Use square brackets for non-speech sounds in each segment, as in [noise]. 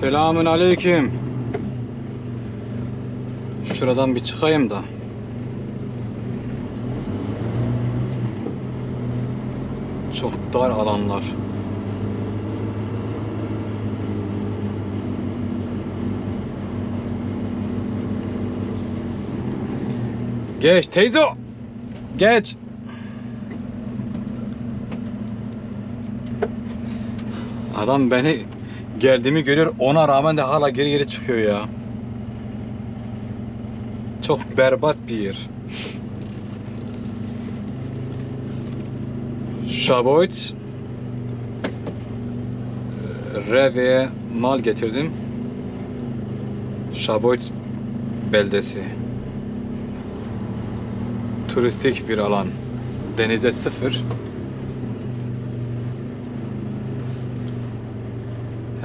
Selamün aleyküm. Şuradan bir çıkayım da. Çok dar alanlar. Geç teyze. Geç. Adam beni geldiğimi görüyor ona rağmen de hala geri geri çıkıyor ya. Çok berbat bir yer. Şaboyt Reve'ye mal getirdim. Şaboyt beldesi. Turistik bir alan. Denize sıfır.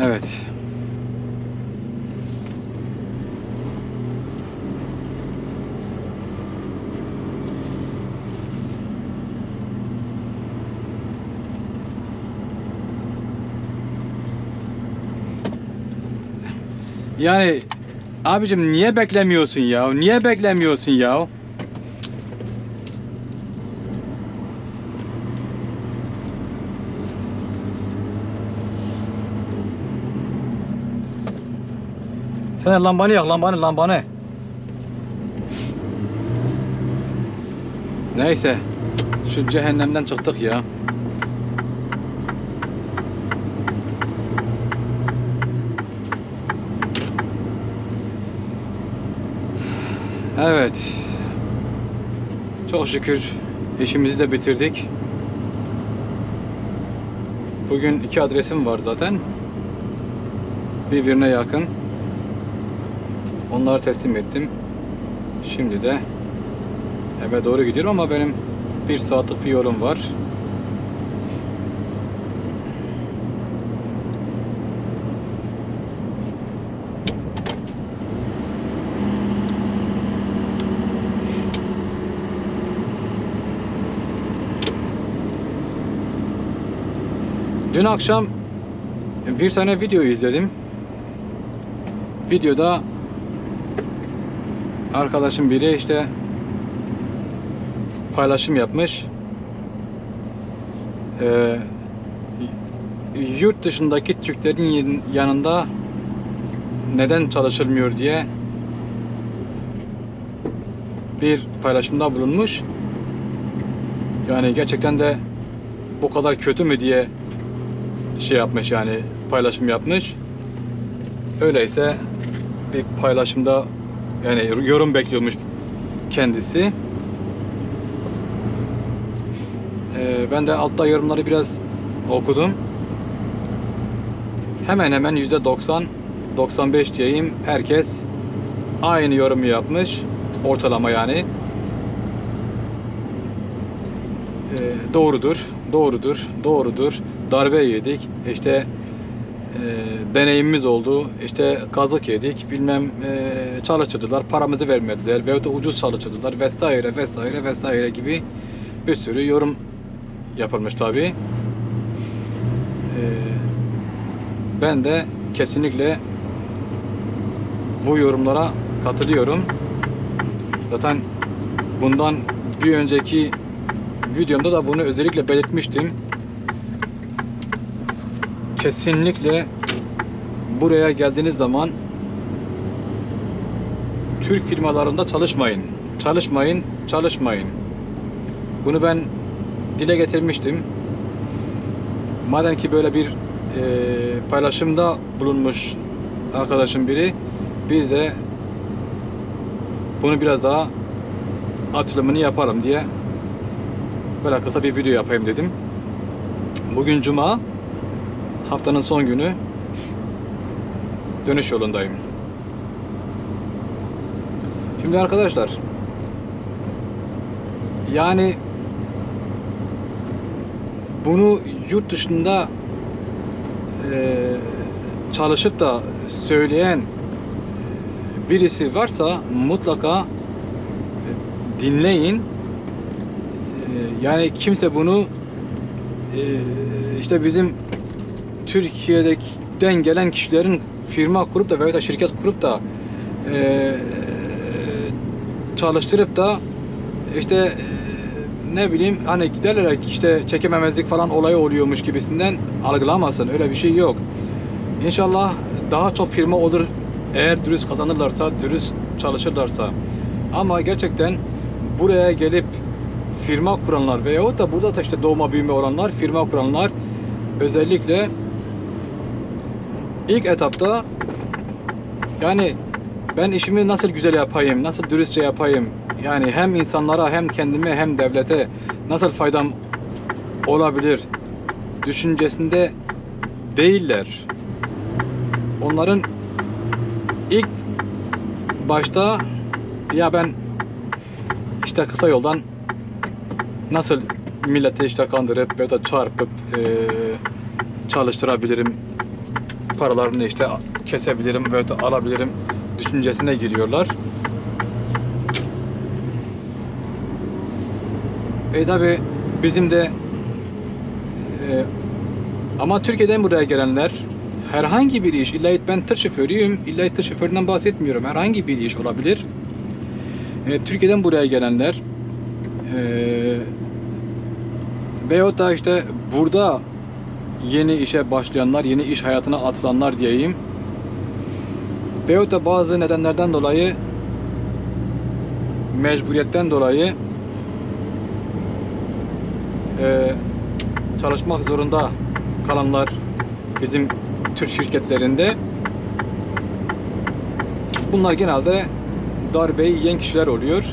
Evet. Yani abicim niye beklemiyorsun ya? Niye beklemiyorsun ya? Sen lambanı yak, lambanı, lambanı. Neyse. Şu cehennemden çıktık ya. Evet. Çok şükür işimizi de bitirdik. Bugün iki adresim var zaten. Birbirine yakın. Onları teslim ettim. Şimdi de eve doğru gidiyorum ama benim bir saatlik bir yolum var. Dün akşam bir tane video izledim. Videoda arkadaşım biri işte paylaşım yapmış. Ee, yurt dışındaki Türklerin yanında neden çalışılmıyor diye bir paylaşımda bulunmuş. Yani gerçekten de bu kadar kötü mü diye şey yapmış yani paylaşım yapmış. Öyleyse bir paylaşımda yani yorum bekliyormuş kendisi. Ee, ben de altta yorumları biraz okudum. Hemen hemen %90 95 diyeyim. Herkes aynı yorumu yapmış. Ortalama yani. Ee, doğrudur, doğrudur, doğrudur. Darbe yedik. İşte e, deneyimimiz oldu. İşte kazık yedik. Bilmem e, çalıştırdılar. Paramızı vermediler. Veyahut da ucuz çalıştırdılar. Vesaire vesaire vesaire gibi bir sürü yorum yapılmış tabi. E, ben de kesinlikle bu yorumlara katılıyorum. Zaten bundan bir önceki videomda da bunu özellikle belirtmiştim. Kesinlikle buraya geldiğiniz zaman Türk firmalarında çalışmayın. Çalışmayın, çalışmayın. Bunu ben dile getirmiştim. Madem ki böyle bir e, paylaşımda bulunmuş arkadaşım biri, biz de bunu biraz daha açılımını yaparım diye böyle kısa bir video yapayım dedim. Bugün Cuma, haftanın son günü dönüş yolundayım. Şimdi arkadaşlar yani bunu yurt dışında e, çalışıp da söyleyen birisi varsa mutlaka e, dinleyin. E, yani kimse bunu e, işte bizim Türkiye'den gelen kişilerin firma kurup da veya da şirket kurup da e, çalıştırıp da işte e, ne bileyim hani giderlerek işte çekememezlik falan olayı oluyormuş gibisinden algılamasın. Öyle bir şey yok. İnşallah daha çok firma olur eğer dürüst kazanırlarsa, dürüst çalışırlarsa. Ama gerçekten buraya gelip firma kuranlar veyahut da burada da işte doğma büyüme olanlar, firma kuranlar özellikle ilk etapta yani ben işimi nasıl güzel yapayım, nasıl dürüstçe yapayım, yani hem insanlara hem kendime hem devlete nasıl faydam olabilir düşüncesinde değiller. Onların ilk başta ya ben işte kısa yoldan nasıl milleti işte kandırıp ya da çarpıp eee, çalıştırabilirim paralarını işte kesebilirim ve alabilirim düşüncesine giriyorlar. E tabi bizim de e, ama Türkiye'den buraya gelenler herhangi bir iş, illa ben tır şoförüyüm, illa tır şoföründen bahsetmiyorum. Herhangi bir iş olabilir. E, Türkiye'den buraya gelenler e, veyahut da işte burada yeni işe başlayanlar, yeni iş hayatına atılanlar diyeyim. Veyahut da bazı nedenlerden dolayı mecburiyetten dolayı e, çalışmak zorunda kalanlar bizim Türk şirketlerinde bunlar genelde darbeyi yiyen kişiler oluyor.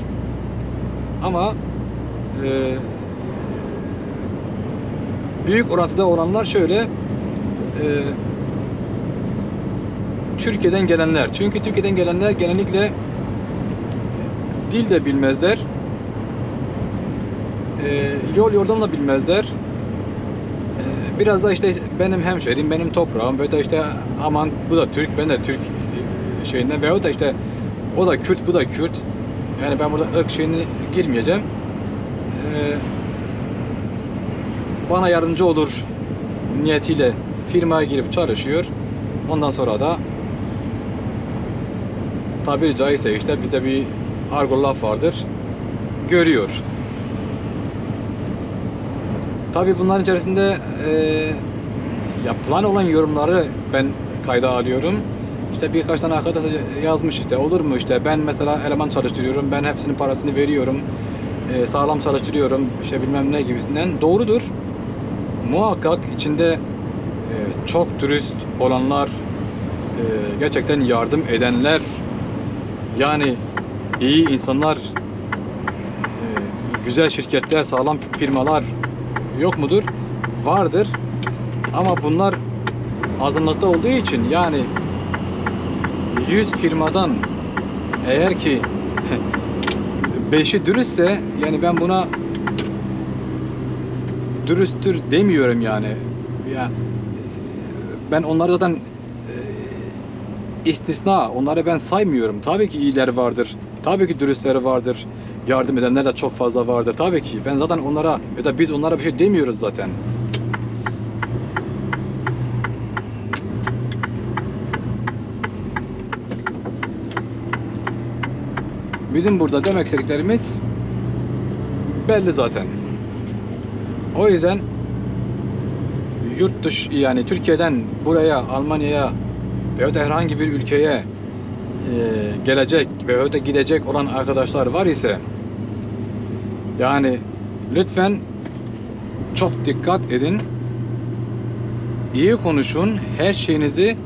Ama e, büyük orantıda olanlar şöyle e, Türkiye'den gelenler. Çünkü Türkiye'den gelenler genellikle dil de bilmezler. E, yol yordam da bilmezler. E, biraz da işte benim hemşerim, benim toprağım ve da işte aman bu da Türk, ben de Türk şeyinden veyahut da işte o da Kürt, bu da Kürt. Yani ben burada ırk şeyine girmeyeceğim. E, bana yardımcı olur niyetiyle firmaya girip çalışıyor. Ondan sonra da tabiri caizse işte bizde bir argo laf vardır. Görüyor. Tabi bunların içerisinde e, yapılan olan yorumları ben kayda alıyorum. İşte birkaç tane arkadaş yazmış işte olur mu işte ben mesela eleman çalıştırıyorum ben hepsinin parasını veriyorum e, sağlam çalıştırıyorum işte bilmem ne gibisinden doğrudur muhakkak içinde e, çok dürüst olanlar, e, gerçekten yardım edenler, yani iyi insanlar, e, güzel şirketler, sağlam firmalar yok mudur? Vardır. Ama bunlar azınlıkta olduğu için yani 100 firmadan eğer ki [laughs] 5'i dürüstse yani ben buna dürüsttür demiyorum yani. Ya ben onları zaten e, istisna, onları ben saymıyorum. Tabii ki iyiler vardır. Tabii ki dürüstleri vardır. Yardım edenler de çok fazla vardır. Tabii ki. Ben zaten onlara ya da biz onlara bir şey demiyoruz zaten. Bizim burada demek istediklerimiz belli zaten. O yüzden yurt dışı yani Türkiye'den buraya Almanya'ya veya da herhangi bir ülkeye e, gelecek veya da gidecek olan arkadaşlar var ise yani lütfen çok dikkat edin. İyi konuşun. Her şeyinizi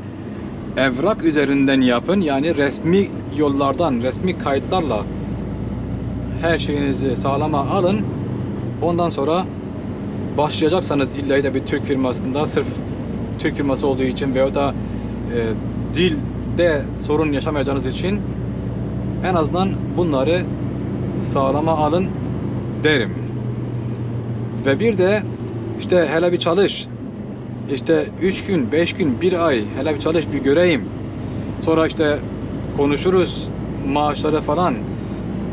evrak üzerinden yapın. Yani resmi yollardan, resmi kayıtlarla her şeyinizi sağlama alın. Ondan sonra başlayacaksanız illa da bir Türk firmasında sırf Türk firması olduğu için veya da e, dilde sorun yaşamayacağınız için en azından bunları sağlama alın derim. Ve bir de işte hele bir çalış. İşte 3 gün, 5 gün, 1 ay hele bir çalış bir göreyim. Sonra işte konuşuruz maaşları falan.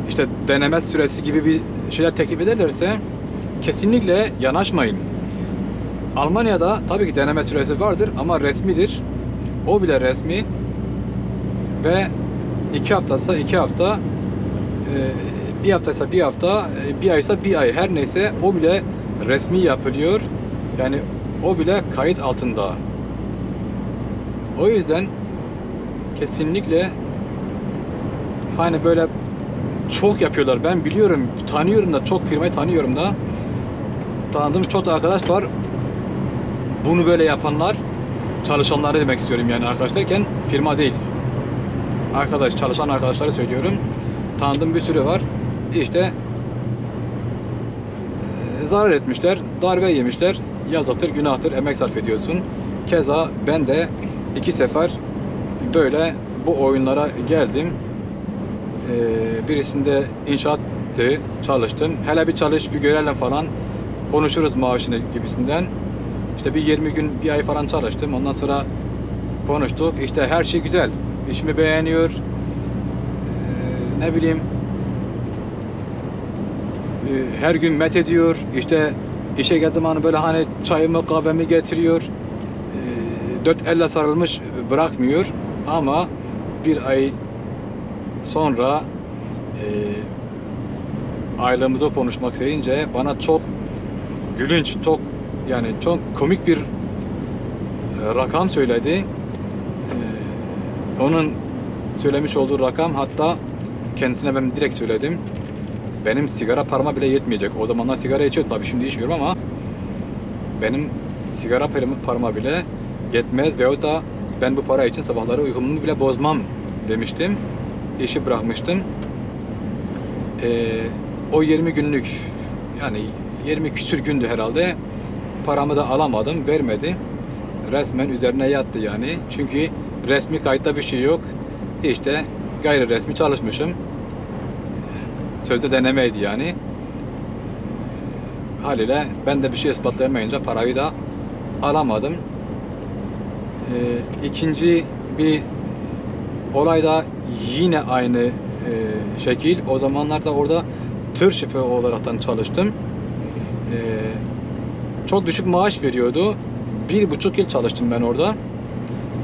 İşte deneme süresi gibi bir şeyler teklif ederlerse kesinlikle yanaşmayın. Almanya'da tabii ki deneme süresi vardır ama resmidir. O bile resmi ve iki haftaysa iki hafta e, bir haftaysa bir hafta e, bir aysa bir ay her neyse o bile resmi yapılıyor. Yani o bile kayıt altında. O yüzden kesinlikle hani böyle çok yapıyorlar. Ben biliyorum, tanıyorum da çok firmayı tanıyorum da. Tanıdığım çok da arkadaş var. Bunu böyle yapanlar çalışanları demek istiyorum yani arkadaş derken firma değil. Arkadaş, çalışan arkadaşları söylüyorum. Tanıdığım bir sürü var. İşte e, zarar etmişler, darbe yemişler. Yazıktır, günahtır, emek sarf ediyorsun. Keza ben de iki sefer böyle bu oyunlara geldim. Ee, birisinde inşaattı, çalıştım. Hele bir çalış, bir görelim falan. Konuşuruz maaşını gibisinden. İşte bir 20 gün, bir ay falan çalıştım. Ondan sonra konuştuk. İşte her şey güzel. İşimi beğeniyor. Ee, ne bileyim ee, her gün met ediyor. İşte işe geldiği zaman böyle hani çayımı kahvemi getiriyor. Ee, dört elle sarılmış bırakmıyor. Ama bir ay sonra e, ailemize konuşmak isteyince bana çok gülünç, çok yani çok komik bir e, rakam söyledi. E, onun söylemiş olduğu rakam hatta kendisine ben direkt söyledim. Benim sigara parma bile yetmeyecek. O zamanlar sigara içiyordum tabii şimdi içmiyorum ama benim sigara parma, bile yetmez veyahut da ben bu para için sabahları uykumu bile bozmam demiştim. İşi bırakmıştım. Ee, o 20 günlük yani 20 küsür gündü herhalde. Paramı da alamadım, vermedi. Resmen üzerine yattı yani. Çünkü resmi kayıtta bir şey yok. İşte gayri resmi çalışmışım. Sözde denemeydi yani. Haliyle ben de bir şey ispatlayamayınca parayı da alamadım. Ee, ikinci bir olay da yine aynı e, şekil. O zamanlarda orada tır şoförü olaraktan çalıştım. Ee, çok düşük maaş veriyordu. Bir buçuk yıl çalıştım ben orada.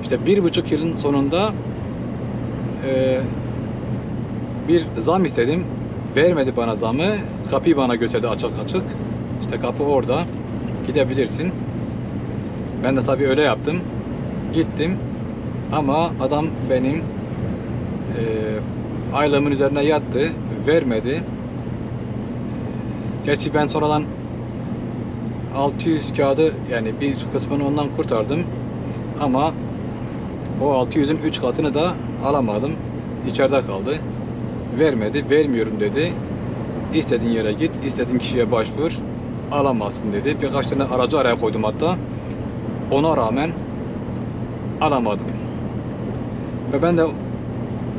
İşte bir buçuk yılın sonunda e, bir zam istedim. Vermedi bana zamı. Kapıyı bana gösterdi açık açık. İşte kapı orada. Gidebilirsin. Ben de tabii öyle yaptım. Gittim. Ama adam benim e, aylığımın üzerine yattı. Vermedi. Gerçi ben sonradan 600 kağıdı yani bir kısmını ondan kurtardım. Ama o 600'ün 3 katını da alamadım. İçeride kaldı. Vermedi. Vermiyorum dedi. İstediğin yere git, istediğin kişiye başvur. Alamazsın dedi. Birkaç tane aracı araya koydum hatta. Ona rağmen alamadım. Ve ben de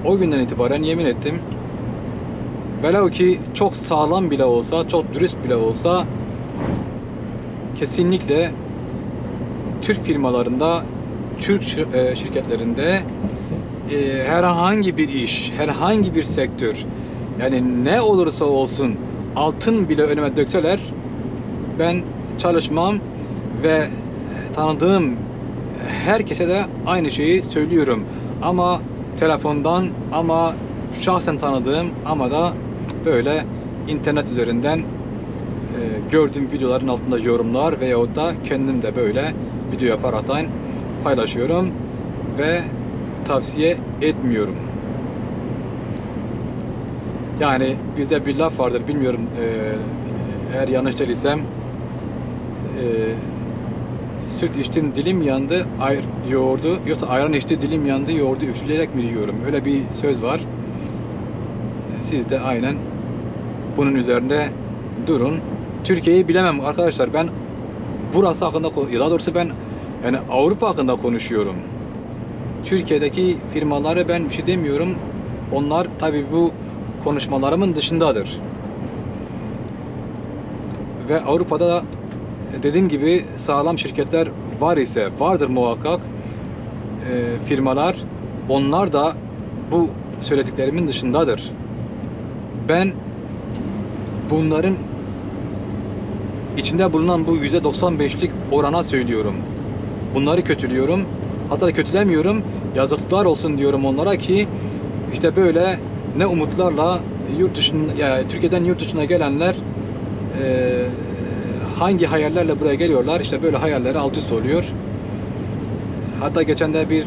o günden itibaren yemin ettim. Velev ki çok sağlam bile olsa, çok dürüst bile olsa kesinlikle Türk firmalarında, Türk e, şirketlerinde e, herhangi bir iş, herhangi bir sektör yani ne olursa olsun altın bile önüme dökseler ben çalışmam ve tanıdığım herkese de aynı şeyi söylüyorum. Ama telefondan ama şahsen tanıdığım ama da böyle internet üzerinden gördüğüm videoların altında yorumlar veyahut da kendim de böyle video yaparaktan paylaşıyorum ve tavsiye etmiyorum. Yani bizde bir laf vardır bilmiyorum e, eğer yanlış değilsem e, süt içtim dilim yandı ayr yoğurdu yoksa ayran içti dilim yandı yoğurdu üfleyerek mi yiyorum? Öyle bir söz var. Siz de aynen bunun üzerinde durun Türkiye'yi bilemem. Arkadaşlar ben burası hakkında ya daha doğrusu ben yani Avrupa hakkında konuşuyorum. Türkiye'deki firmaları ben bir şey demiyorum. Onlar tabi bu konuşmalarımın dışındadır. Ve Avrupa'da da dediğim gibi sağlam şirketler var ise vardır muhakkak e, firmalar. Onlar da bu söylediklerimin dışındadır. Ben bunların içinde bulunan bu %95'lik orana söylüyorum. Bunları kötülüyorum. Hatta kötülemiyorum. Yazıklar olsun diyorum onlara ki işte böyle ne umutlarla yurt dışında yani Türkiye'den yurt dışına gelenler e, hangi hayallerle buraya geliyorlar? İşte böyle hayalleri alt üst oluyor. Hatta geçen de bir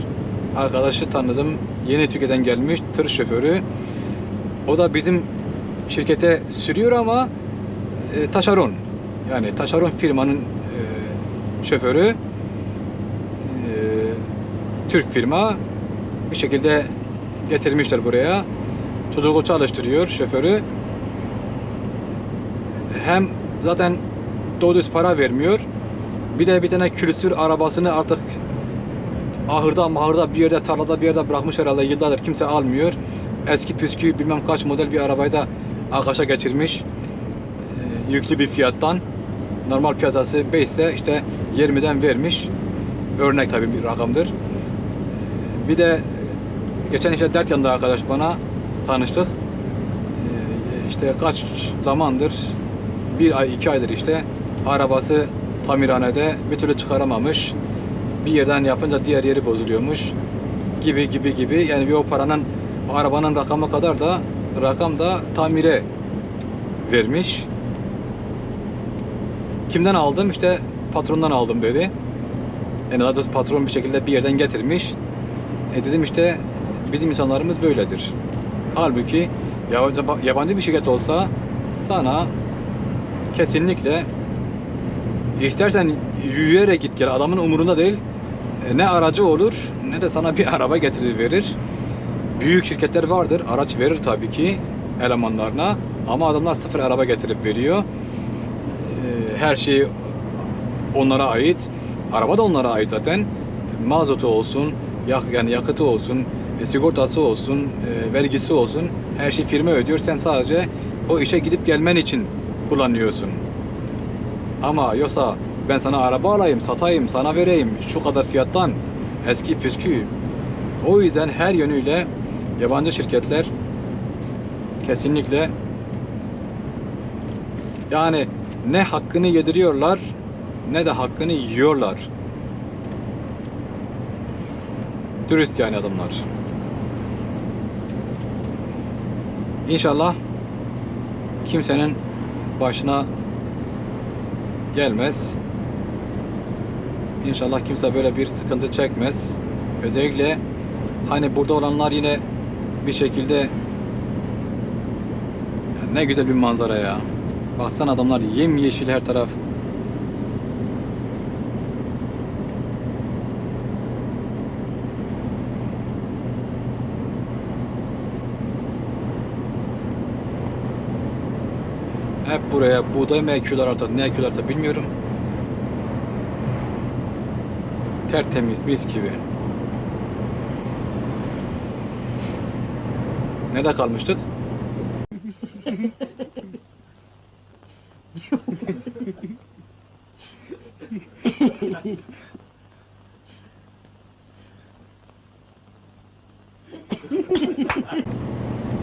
arkadaşı tanıdım. Yeni Türkiye'den gelmiş tır şoförü. O da bizim şirkete sürüyor ama e, taşeron. Yani taşeron firmanın e, şoförü. E, Türk firma bir şekilde getirmişler buraya. Çocuğu çalıştırıyor şoförü. Hem zaten doğru düz para vermiyor. Bir de bir tane külüstür arabasını artık ahırda mahırda bir yerde tarlada bir yerde bırakmış herhalde yıllardır kimse almıyor. Eski püskü bilmem kaç model bir arabayı da arkadaşa geçirmiş. Ee, yüklü bir fiyattan. Normal piyasası 5 ise işte 20'den vermiş. Örnek tabii bir rakamdır. Ee, Bir de geçen işte dert yanında arkadaş bana tanıştık. Ee, işte kaç zamandır bir ay iki aydır işte arabası tamirhanede bir türlü çıkaramamış. Bir yerden yapınca diğer yeri bozuluyormuş gibi gibi gibi yani bir o paranın arabanın rakamı kadar da rakam da tamire vermiş. Kimden aldım? İşte patrondan aldım dedi. Yani daha patron bir şekilde bir yerden getirmiş. E dedim işte bizim insanlarımız böyledir. Halbuki yabancı bir şirket olsa sana kesinlikle istersen yürüyerek git gel adamın umurunda değil E, ne aracı olur ne de sana bir [laughs] araba getirir verir. Büyük şirketler vardır araç verir tabii ki elemanlarına ama adamlar sıfır araba getirip veriyor. E, Her şey onlara ait. Araba da onlara ait zaten. Mazotu olsun, yak, yani yakıtı olsun, e, sigortası olsun, e, vergisi olsun. Her şey firma ödüyor. Sen sadece o işe gidip gelmen için kullanıyorsun. Ama yoksa ben sana araba alayım, satayım, sana vereyim şu kadar fiyattan eski püskü. O yüzden her yönüyle yabancı şirketler kesinlikle yani ne hakkını yediriyorlar ne de hakkını yiyorlar. Dürüst yani adamlar. İnşallah kimsenin başına gelmez. İnşallah kimse böyle bir sıkıntı çekmez. Özellikle hani burada olanlar yine bir şekilde ne güzel bir manzara ya. Baksana adamlar yemyeşil her taraf. Hep buraya buğday mı ekiyorlar artık ne ekiyorlarsa bilmiyorum. Tertemiz mis gibi. Ne de kalmıştık? [laughs]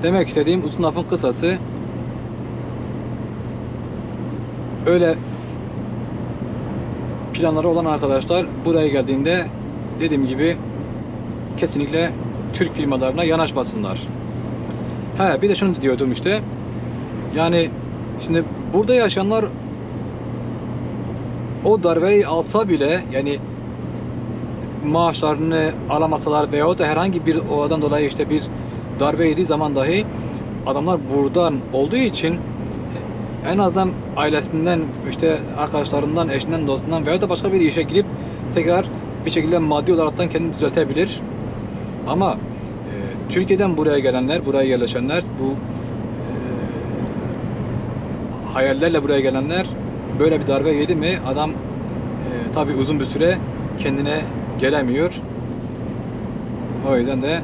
Demek istediğim uzun lafın kısası öyle planları olan arkadaşlar buraya geldiğinde dediğim gibi kesinlikle Türk firmalarına yanaşmasınlar. He bir de şunu diyordum işte. Yani şimdi burada yaşayanlar o darbeyi alsa bile yani maaşlarını alamasalar veyahut da herhangi bir olaydan dolayı işte bir darbe yediği zaman dahi adamlar buradan olduğu için en azından ailesinden, işte arkadaşlarından, eşinden, dostundan veya da başka bir işe girip tekrar bir şekilde maddi olaraktan kendini düzeltebilir. Ama e, Türkiye'den buraya gelenler, buraya yerleşenler, bu e, hayallerle buraya gelenler böyle bir darbe yedi mi adam e, tabi uzun bir süre kendine gelemiyor. O yüzden de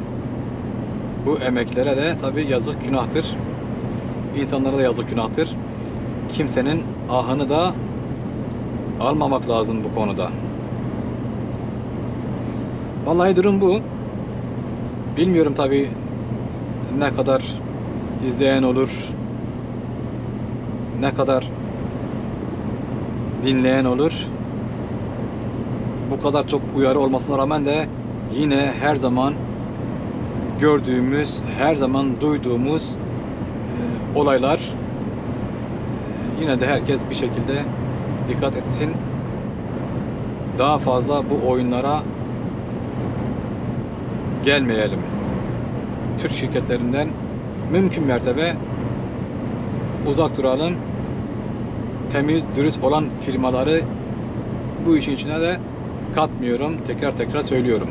bu emeklere de tabi yazık günahtır. İnsanlara da yazık günahtır kimsenin ahını da almamak lazım bu konuda. Vallahi durum bu. Bilmiyorum tabi ne kadar izleyen olur, ne kadar dinleyen olur. Bu kadar çok uyarı olmasına rağmen de yine her zaman gördüğümüz, her zaman duyduğumuz e, olaylar. E, Yine de herkes bir şekilde dikkat etsin. Daha fazla bu oyunlara gelmeyelim. Türk şirketlerinden mümkün mertebe uzak duralım. Temiz, dürüst olan firmaları bu işin içine de katmıyorum. Tekrar tekrar söylüyorum.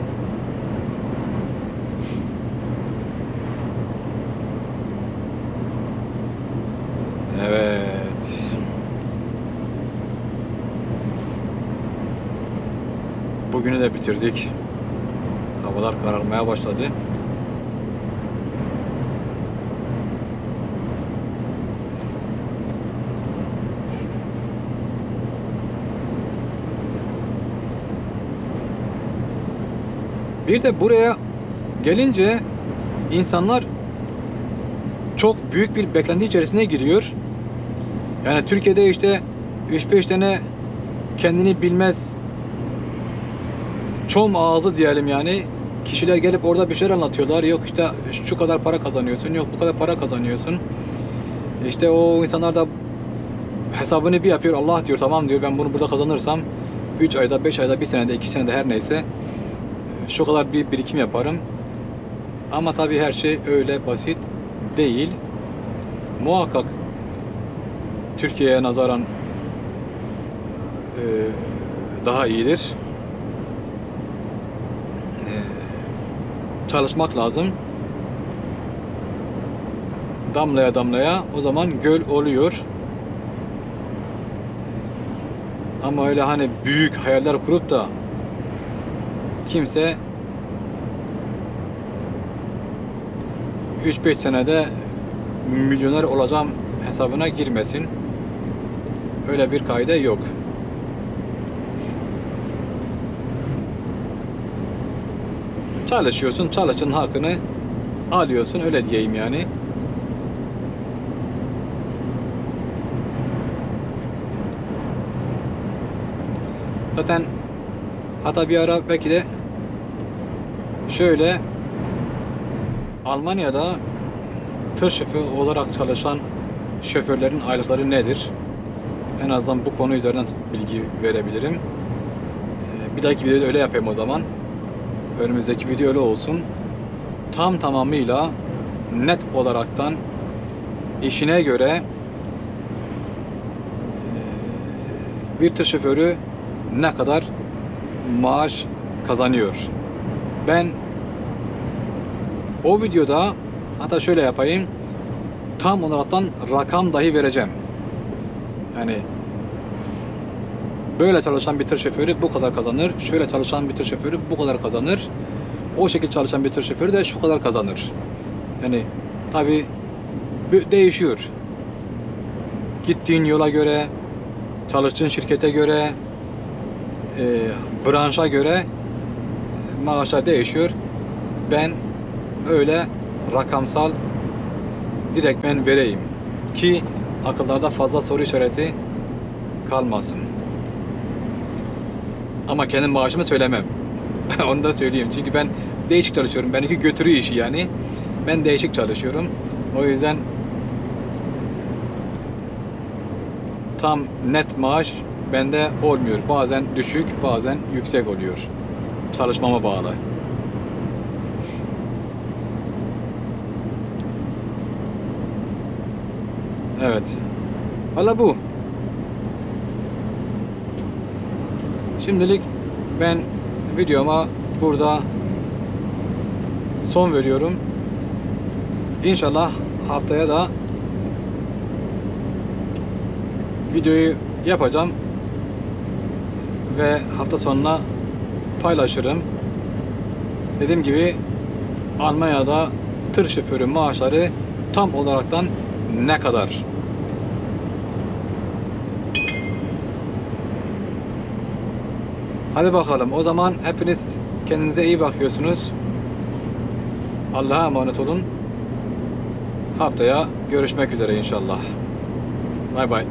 Evet. Bugünü de bitirdik. Havalar kararmaya başladı. Bir de buraya gelince insanlar çok büyük bir beklenti içerisine giriyor. Yani Türkiye'de işte 3-5 tane kendini bilmez çom ağzı diyelim yani kişiler gelip orada bir şeyler anlatıyorlar. Yok işte şu kadar para kazanıyorsun, yok bu kadar para kazanıyorsun. İşte o insanlar da hesabını bir yapıyor. Allah diyor tamam diyor ben bunu burada kazanırsam 3 ayda, 5 ayda, 1 senede, 2 senede her neyse şu kadar bir birikim yaparım. Ama tabii her şey öyle basit değil. Muhakkak Türkiye'ye nazaran e, daha iyidir. Çalışmak lazım. Damlaya damlaya o zaman göl oluyor. Ama öyle hani büyük hayaller kurup da kimse 3-5 senede milyoner olacağım hesabına girmesin. Öyle bir kaide yok. Çalışıyorsun, çalışın hakkını alıyorsun öyle diyeyim yani. Zaten hatta bir ara belki de şöyle Almanya'da tır şoförü olarak çalışan şoförlerin aylıkları nedir? En azından bu konu üzerinden bilgi verebilirim. Ee, Bir dahaki videoda öyle yapayım o zaman. Önümüzdeki video öyle olsun. Tam tamamıyla net olaraktan işine göre bir tır şoförü ne kadar maaş kazanıyor. Ben o videoda hatta şöyle yapayım. Tam olaraktan rakam dahi vereceğim. Yani böyle çalışan bir tır şoförü bu kadar kazanır. Şöyle çalışan bir tır şoförü bu kadar kazanır. O şekilde çalışan bir tır şoförü de şu kadar kazanır. Yani tabi değişiyor. Gittiğin yola göre, çalıştığın şirkete göre, e, branşa göre maaşlar değişiyor. Ben öyle rakamsal direktmen vereyim ki akıllarda fazla soru işareti kalmasın. Ama kendi maaşımı söylemem. [laughs] Onu da söyleyeyim. Çünkü ben değişik çalışıyorum. Benimki götürüyor işi yani. Ben değişik çalışıyorum. O yüzden tam net maaş bende olmuyor. Bazen düşük, bazen yüksek oluyor. Çalışmama bağlı. Evet. Valla bu. Şimdilik ben videoma burada son veriyorum. İnşallah haftaya da videoyu yapacağım ve hafta sonuna paylaşırım. Dediğim gibi Almanya'da tır şoförü maaşları tam olaraktan ne kadar? Hadi bakalım. O zaman hepiniz kendinize iyi bakıyorsunuz. Allah'a emanet olun. Haftaya görüşmek üzere inşallah. Bay bay.